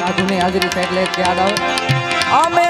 સાધુની હાજરી છે એટલે યાદ આવે. અમે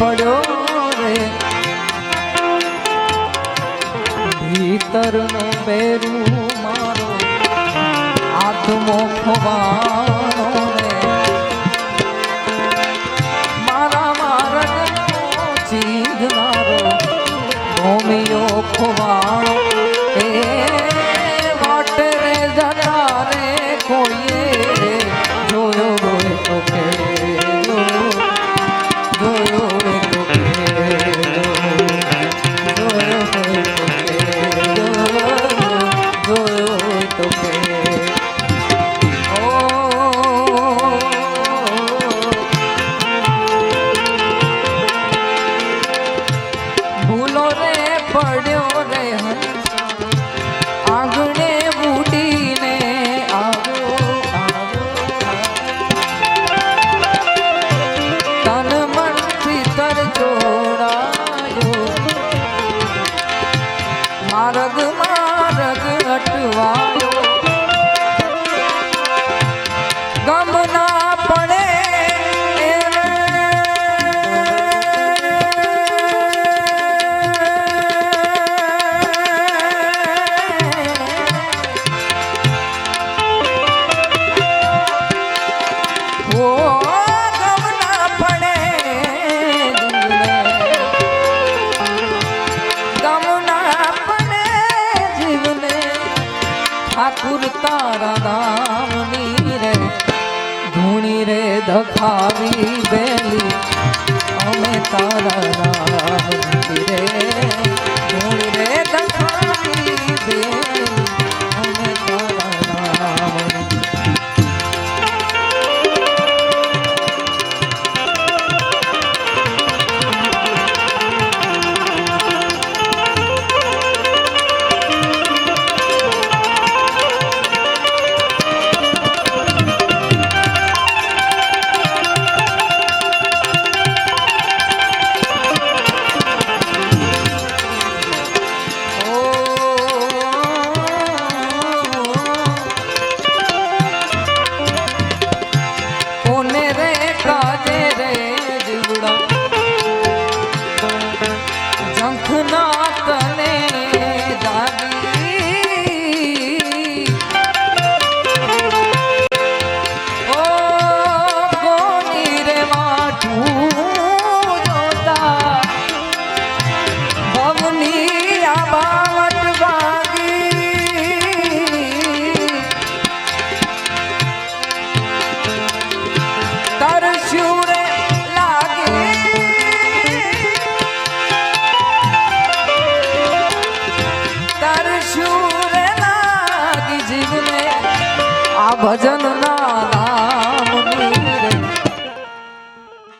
પડ્યો રે. ભીતરનો પેરું મારો આત્મો ખોવાનો મારા મારા ચીજ મારો ભૂમિયો ખોવા પકડાયો માર્ગ માર્ગ અટવાયો. દખાવી બેલી. અમે તારા રામ રે. કોને રે કાજે રે જીવડા. ભજન ના